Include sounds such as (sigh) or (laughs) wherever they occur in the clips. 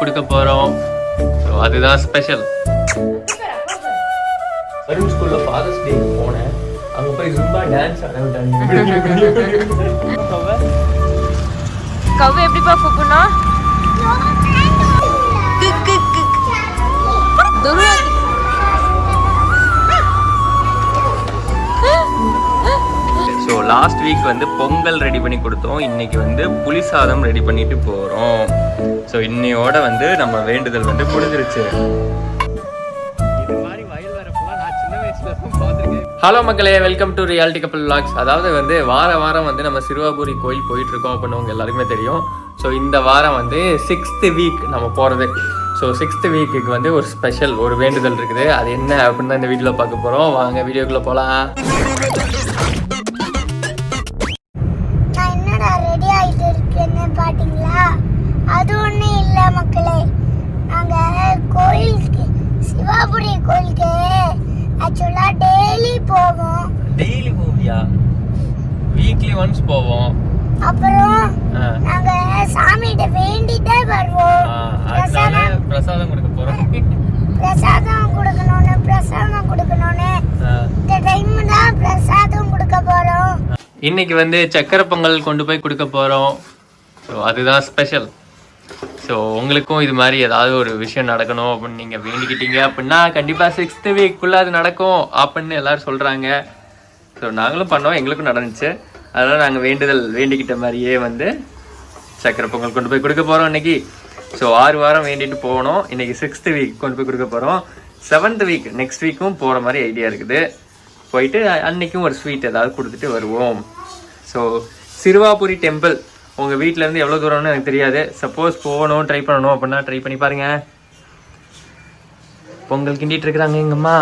கொடுக்க போறோம். ஸோ அதுதான் ஸ்பெஷல் வருண் ஸ்கூல்ல ஃபாதர்ஸ் டே போனேன். அங்க போய் ஜும்பா டான்ஸ் ஆட கவ்வு எப்படிப்பா கூப்பிடணும்? துருவா லாஸ்ட் வீக் வந்து பொங்கல் ரெடி பண்ணி கொடுத்தோம். இன்னைக்கு வந்து புளி சாதம் ரெடி பண்ணிட்டு போறோம். ஸோ இன்னையோட வந்து நம்ம வேண்டுதல் வந்து முடிஞ்சிருச்சு. ஹலோ மக்களே. Welcome to reality couple vlogs அதாவது வந்து வார வாரம் வந்து நம்ம சிறுவாபுரி கோயில் போயிட்டு இருக்கோம் அப்படின்னு உங்க எல்லாருக்குமே தெரியும். ஸோ இந்த வாரம் வந்து சிக்ஸ்த் வீக் நம்ம போகிறது ஸோ சிக்ஸ்த் வீக்குக்கு வந்து ஒரு ஸ்பெஷல் ஒரு வேண்டுதல் இருக்குது. அது என்ன அப்படின்னு தான் இந்த வீடியோவில் பார்க்க போகிறோம் வாங்க வீடியோக்குள்ளே போகலாம் ஆக்சுவலா டெய்லி போவோம். டெய்லி போவியா? வீக்லி ஒன்ஸ் போவோம். அப்புறம். நாங்க சாமிகிட்ட வேண்டிட்டே வருவோம். பிரசாதம் பிரசாதம் கொடுக்க போறோம். பிரசாதம் கொடுக்கணும்னு பிரசாதம் கொடுக்கணும்னு. இந்த டைம் தான் பிரசாதம் கொடுக்க போறோம். இன்னைக்கு வந்து சக்கரை பொங்கல் கொண்டு போய் கொடுக்க போறோம். அதுதான் ஸ்பெஷல் ஸோ உங்களுக்கும் இது மாதிரி ஏதாவது ஒரு விஷயம் நடக்கணும் அப்படின்னு நீங்கள் வேண்டிக்கிட்டீங்க அப்படின்னா கண்டிப்பாக சிக்ஸ்த் வீக்குள்ளே அது நடக்கும் அப்படின்னு எல்லோரும் சொல்கிறாங்க ஸோ நாங்களும் பண்ணோம் எங்களுக்கும் நடந்துச்சு. அதனால் நாங்கள் வேண்டுதல் வேண்டிக்கிட்ட மாதிரியே வந்து சக்கரை பொங்கல் கொண்டு போய் கொடுக்க போகிறோம் இன்றைக்கி ஸோ ஆறு வாரம் வேண்டிட்டு போகணும். இன்றைக்கி சிக்ஸ்த் வீக் கொண்டு போய் கொடுக்க போகிறோம் செவன்த் வீக் நெக்ஸ்ட் வீக்கும் போகிற மாதிரி ஐடியா இருக்குது. போயிட்டு அன்றைக்கும் ஒரு ஸ்வீட் ஏதாவது கொடுத்துட்டு வருவோம். ஸோ சிறுவாபுரி டெம்பிள் உங்கள் வீட்டிலேருந்து எவ்வளோ தூரம்னு எனக்கு தெரியாது. சப்போஸ் போகணும் ட்ரை பண்ணணும் அப்படின்னா ட்ரை பண்ணி பாருங்க. பொங்கல் கிண்டிட்டு இருக்கிறாங்க எங்க அம்மா.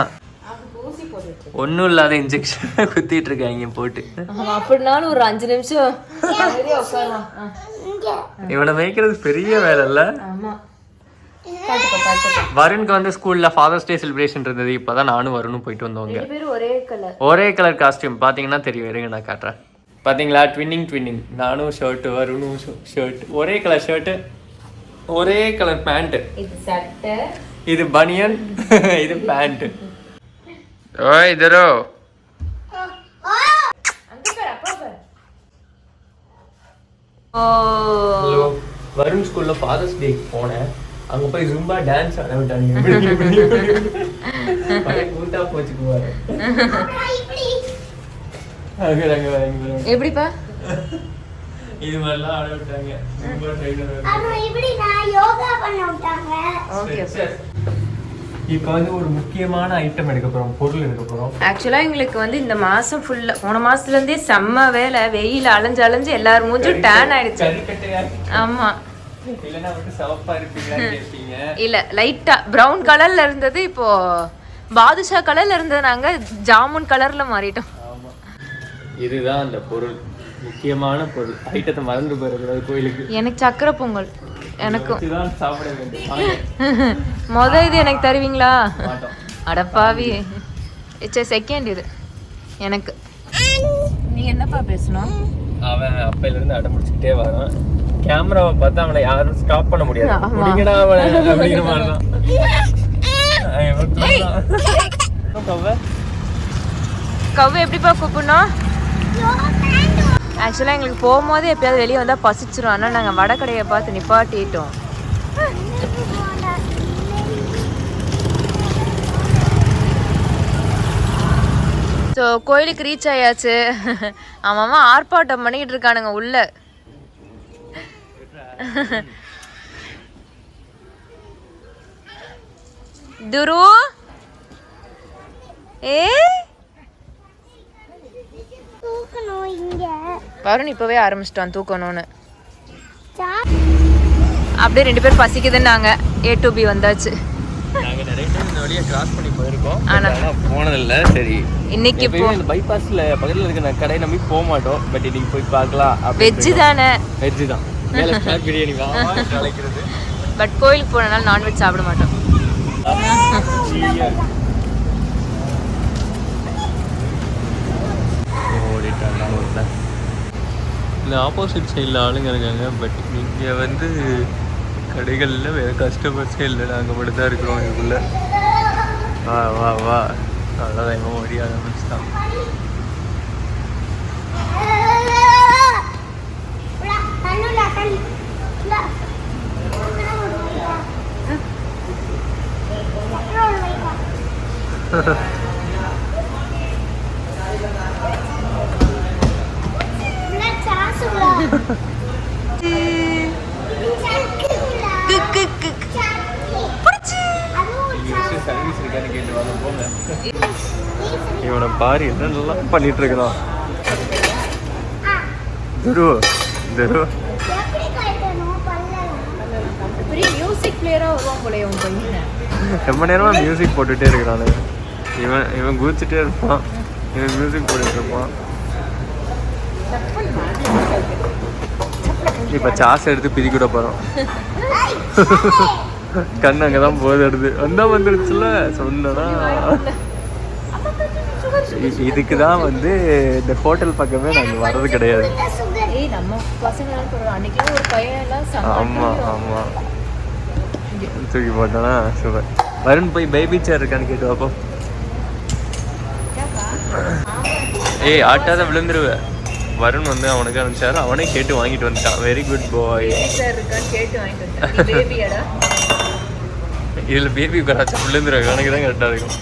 ஒன்றும் இல்லாத இன்ஜெக்ஷன் குத்திட்டு இருக்காங்க போட்டு. அப்படினாலும் ஒரு அஞ்சு நிமிஷம். இவனை மேய்க்கிறது பெரிய வேலை இல்ல வருணுக்கு வந்து ஸ்கூல்ல ஃபாதர்ஸ் டே செலிப்ரேஷன் இருந்தது. இப்பதான் நானும் வருணும் போயிட்டு வந்தவங்க. ஒரே கலர் காஸ்டியூம் பாத்தீங்கன்னா தெரியும் இருங்க நான் காட்டுறேன். பாத்தீங்களா? ட்வின்னிங் ட்வின்னிங் நானும் ஷர்ட் வருணும் ஷர்ட் ஒரே கலர் ஷர்ட் ஒரே கலர் பேண்ட் இது சட்டை இது பனியன் (laughs) இது பேண்ட் ஓய் இதரோ. ஓ. ஹலோ வருண் ஸ்கூல்ல ஃபாதர்ஸ் டே போனேன். அங்க போய் ஜும்பா டான்ஸ் ஆட விட்டாங்க (laughs) கூட்டா போச்சுக்குவாரு. (laughs) எப்படிப்பா? இது மாதிரிலாம் ஆட விட்டாங்க. Zumba trainer. அப்புறம் இப்படி நான் யோகா பண்ண விட்டாங்க? ஓகே சரி. இப்போ வந்து ஒரு முக்கியமான ஐட்டம் எடுக்க போறோம் பொருள் எடுக்க போறோம். ஆக்சுவலா எங்களுக்கு வந்து இந்த மாசம் ஃபுல்லா போன மாசத்துல இருந்தே செம்ம வேலை வெயில் அலைஞ்சு அலைஞ்சு எல்லாரும் மூஞ்சும் டேன் ஆயிடுச்சு. கறிக்கட்டையா ஆமா. இல்லைன்னா வந்து சிவப்பா இருப்பீங்களான்னு கேட்பீங்க இல்ல லைட்டா பிரவுன் கலர்ல இருந்தது இப்போ பாதுஷா கலர்ல இருந்தது நாங்க ஜாமுன் கலர்ல மாறிட்டோம். இதுதான் அந்த பொருள். முக்கியமான பொருள். ஐட்டத்தை மறந்து போயிடக்கூடாது கோயிலுக்கு. எனக்கு சக்கரை பொங்கல். எனக்கும் சாப்பிட வேண்டும். (laughs) மொத இது எனக்கு தருவீங்களா? அடப்பாவி இட்ஸ் செகண்ட் இது. எனக்கு. நீ என்னப்பா பேசணும்? அவன் அப்பையில இருந்து அடம் பிடிச்சிக்கிட்டே வரான். கேமராவை பார்த்தா அவனை யாரும் ஸ்டாப் பண்ண முடியாது. முடிங்கடா அவனை அப்படிங்கிற மாதிரி தான்? கவ்வு எப்படிப்பா கூப்பிடணும்? ஆக்சுவலாக எங்களுக்கு போகும்போது எப்பயாவது வெளியே வந்தால் பசிச்சிரும். ஆனால் நாங்கள் வடக்கடையை பார்த்து நிப்பாட்டிட்டோம். ஸோ கோயிலுக்கு ரீச் ஆயாச்சு. அவன் ஆர்ப்பாட்டம் பண்ணிக்கிட்டு இருக்கானுங்க உள்ள. துரு? ஏ தூக்கணும் இங்க வருண் இப்போவே ஆரம்பிச்சிட்டான் தூக்கணும்னு. அப்படியே ரெண்டு பேரும் பசிக்குதுன்னாங்க. ஏ டு பி வந்தாச்சு. போனதில்ல. சரி. இன்னைக்கு பைபாஸ்ல பக்கத்துல இருக்க நான் கடை நம்பி போக மாட்டோம். பட் இன்னைக்கு போய் பார்க்கலாம் வெஜ்ஜு தானே. வெஜ் தான். (laughs) பிரியாணி பட் கோயிலுக்கு போனனால நான்வெஜ் சாப்பிட மாட்டோம். ஓடிட்டாங்க இந்த ஆப்போசிட் சைடில் ஆளுங்க இருக்காங்க பட் இங்கே வந்து கடைகளில் வேறு கஸ்டமர்ஸே இல்லை. நாங்கள் மட்டும் தான் இருக்கிறோம் இதுக்குள்ள. வா வா வா. அவ்வளோதான் இவன் ஓடி ஆரம்பிச்சிட்டான் உலா, தள்ளுலா, தள்ளு. இவனை பாரு என்னெல்லாம் பண்ணிட்டு இருக்கிறான் துரு துரு. மியூசிக் ரொம்ப நேரமா மியூசிக் போட்டுட்டே இருக்கிறானு. இவன் இவன் குதிச்சுட்டே இருப்பான். இவன் மியூசிக் போட்டுட்டு இருப்பான். இப்போ சாஸ் எடுத்து பிதிக்கிட போகிறோம் கண் அங்கே தான் போதுடுது. வந்தா வந்துடுச்சுல சொன்னா இதுக்கு தான் வந்து இந்த ஹோட்டல் பக்கமே நாங்கள் வர்றது கிடையாது. சுகர் ஏய் நம்ம பசங்க எல்லாம் சொல்றோம் அன்னைக்கு ஒரு பையன் எல்லாம் செம்ம ஆமா அடிக்கிறான். ஆமா. தூக்கி போட்டானா? சூப்பர் வருண் போய் பேபி சேர் இருக்கான்னு கேட்டு வாப்போ ஏய் ஆட்டாத விழுந்துருவ. வருண் வந்து அவனுக்கு அனுப்பிச்சாரு. அவனே கேட்டு வாங்கிட்டு வந்துட்டான். வெரி குட் பாய் இதுல பேபி கராச்சா விழுந்துருவேன் எனக்கு தான் கரெக்டாக இருக்கும்.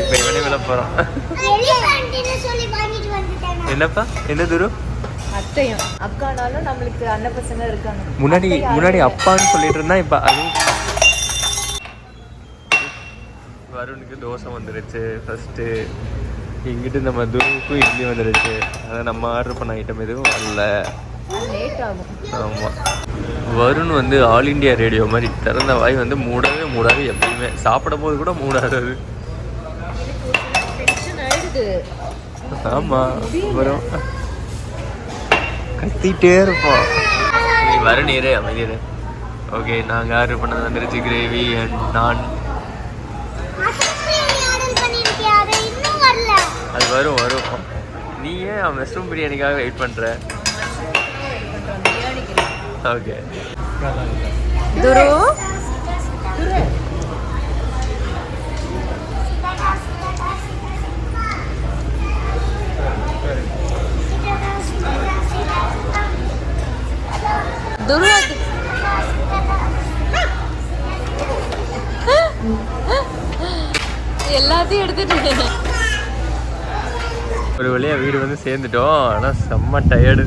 இப்போ இவனே விழ வந்துட்டேன் என்னப்பா? என்ன தூரம் அத்தையும் அக்கானாலும் நம்மளுக்கு அண்ணன் பசங்க இருக்காங்க. முன்னாடி முன்னாடி. அப்பான்னு சொல்லிட்டு இருந்தா இப்ப அது வருணுக்கு தோசை வந்துருச்சு. ஃபர்ஸ்ட் இங்கிட்டு நம்ம துருவுக்கும் இட்லி வந்துருச்சு. அதை நம்ம ஆர்டர் பண்ண ஐட்டம் எதுவும் வரல. லேட் ஆகும். ஆமா. வருண் வந்து ஆல் இந்தியா ரேடியோ மாதிரி திறந்த வாய் வந்து மூடவே மூடாது எப்பயுமே. சாப்பிடும் போது கூட மூடாது அது டென்ஷன் ஆயிடுது. ஆமா அப்புறம் கத்திட்டே இருப்போம். நீ வருண் இரு அமைதியிரு. ஓகே நாங்கள் ஆர்டர் பண்ணது வந்துருச்சு கிரேவி அண்ட் நான் மட்டன் பிரியாணி ஆர்டர் பண்ணிருக்கியா அது இன்னும் வரல அது வரும் வரும். நீ ஏன் மஷ்ரூம் பிரியாணிக்காக வெயிட் பண்ற? ஓகே துரு. துரு எல்லாத்தையும் எடுத்துட்டு ஒரு வழியா வீடு வந்து சேர்ந்துட்டோம். ஆனா செம்ம டயர்டு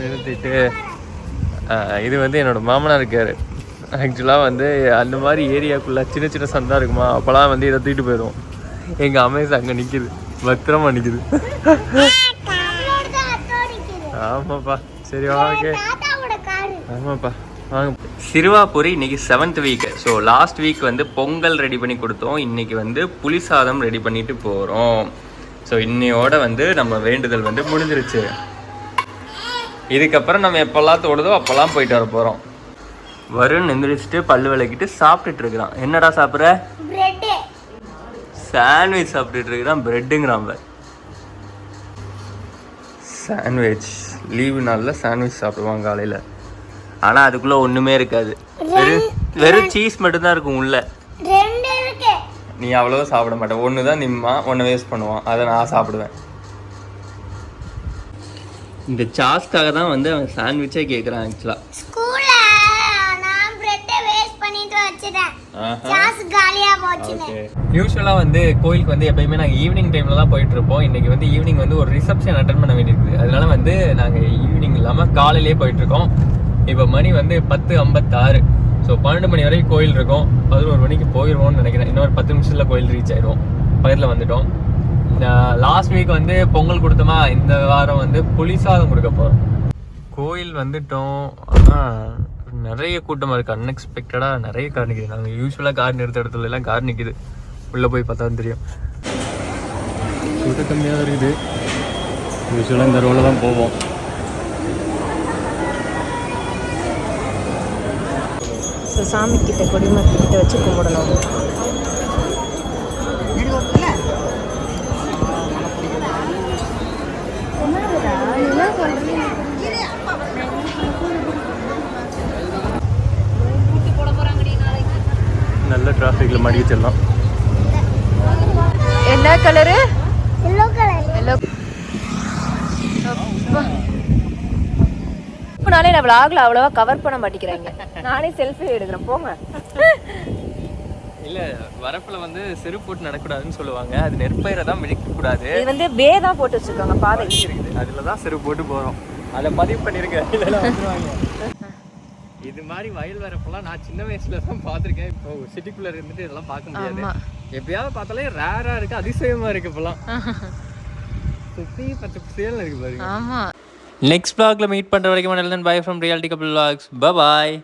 நிறுத்திட்டு இது வந்து என்னோட மாமனார் இருக்காரு. ஆக்சுவலாக வந்து அந்த மாதிரி ஏரியாக்குள்ள சின்ன சின்ன சந்தா இருக்குமா அப்போலாம் வந்து இதை தூக்கிட்டு போயிடுவோம். எங்கள் அமேஸ் அங்கே நிற்கிது பத்திரமா நிற்கிது ஆமாப்பா. சரி ஓகே. ஆமாப்பா. வாங்க. சிறுவாபுரி இன்னைக்கு seventh week so last week வந்து பொங்கல் ரெடி பண்ணி கொடுத்தோம். இன்னைக்கு வந்து புளி சாதம் ரெடி பண்ணிட்டு போகிறோம் ஸோ இன்னையோட வந்து நம்ம வேண்டுதல் வந்து முடிஞ்சிருச்சு. இதுக்கப்புறம் நம்ம எப்போல்லாம் தோடுதோ அப்போல்லாம் போயிட்டு வர போகிறோம் வருண் எந்திரிச்சிட்டு பல்லு விளக்கிட்டு சாப்பிட்டுட்டு இருக்கிறான். என்னடா சாப்பிட்ற? சாண்ட்விச் சாப்பிட்டுட்டு இருக்கிறான். பிரெட்டுங்கிறான் சாண்ட்விச் லீவு நாளில் சாண்ட்விச் சாப்பிடுவான் காலையில். ஆனால் அதுக்குள்ளே ஒன்றுமே இருக்காது. வெறும் வெறும் சீஸ் மட்டும்தான் இருக்கும் உள்ள. நீ அவ்வளோ சாப்பிட மாட்டேன் ஒன்று தான் நிம்மா ஒன்று வேஸ்ட் பண்ணுவான். அதை நான் சாப்பிடுவேன். இந்த சாஸ்க்காக தான் வந்து அவன் சாண்ட்விச்சே கேட்குறான் ஆக்சுவலாக ஸ்கூல்ல நான் பிரெட்டை வேஸ்ட் பண்ணிட்டு வச்சிட்டேன். சாஸ் காலியா போச்சுன்னு. யூஸ்வலாக வந்து கோயிலுக்கு வந்து எப்பயுமே நாங்கள் ஈவினிங் டைமில் தான் போயிட்டு இருப்போம். இன்னைக்கு வந்து ஈவினிங் வந்து ஒரு ரிசப்ஷன் அட்டன் பண்ண வேண்டியிருக்குது. அதனால வந்து நாங்கள் ஈவினிங் இல்லாமல் காலையிலே போயிட்டு இருக்கோம். இப்போ மணி வந்து பத்து ஐம்பத்தாறு. ஸோ பன்னெண்டு மணி வரைக்கும் கோயில் இருக்கும். பதினோரு மணிக்கு போயிடுவோம்னு நினைக்கிறேன். இன்னொரு பத்து நிமிஷத்தில் கோயில் ரீச் ஆயிடுவோம் பக்கத்தில் வந்துட்டோம். லாஸ்ட் வீக் வந்து பொங்கல் கொடுத்தோமா? இந்த வாரம் வந்து புளிசாதம் கொடுக்க போகிறோம் கோயில் வந்துட்டோம். ஆனால் நிறைய கூட்டமாக இருக்குது அன்எக்ஸ்பெக்டடாக நிறைய கார் நிற்கிது நாங்கள் யூஸ்வலாக கார் நிறுத்த இடத்துல எல்லாம் கார் நிற்கிது உள்ளே போய் பார்த்தா தெரியும். கூட்டம் கம்மியாக இருக்குது. யூஸ்வலாக இந்த ரோவில் தான் போவோம். ஸோ சாமிக்கிட்ட கொடிமரத்துக்கிட்ட வச்சு கும்பிடணும். நல்ல டிராஃபிக்கில் மடிக்க நான் vlogல அவ்வளவா கவர் பண்ண மாட்டேங்கிறாங்க. நானே செல்ஃபி எடுக்கிறேன் போங்க. இல்லை வரப்பில் வந்து செருப்பு போட்டு நடக்கூடாதுன்னு சொல்லுவாங்க. அது நெற்பயிரை தான் மிதிக்கக்கூடாது. இது வந்து வே தான் போட்டு வச்சிருக்காங்க பாதை. இருக்குது அதில் தான் செருப்பு போட்டு போகிறோம் அதை பதிவு பண்ணிருங்க. இது மாதிரி வயல் வரப்பெல்லாம் நான் சின்ன வயசுல தான் பார்த்துருக்கேன். இப்போ சிட்டிக்குள்ளே இருந்துட்டு இதெல்லாம் பார்க்க முடியாது. எப்பயாவது பார்த்தாலே ரேராக இருக்கு அதிசயமா இருக்கு இப்போலாம் சுற்றி பத்து புசியல் இருக்கு பாருங்க. ஆமா. நெக்ஸ்ட் பிளாக்ல மீட் பண்ணுற வரைக்கும் bye from reality couple vlogs. Bye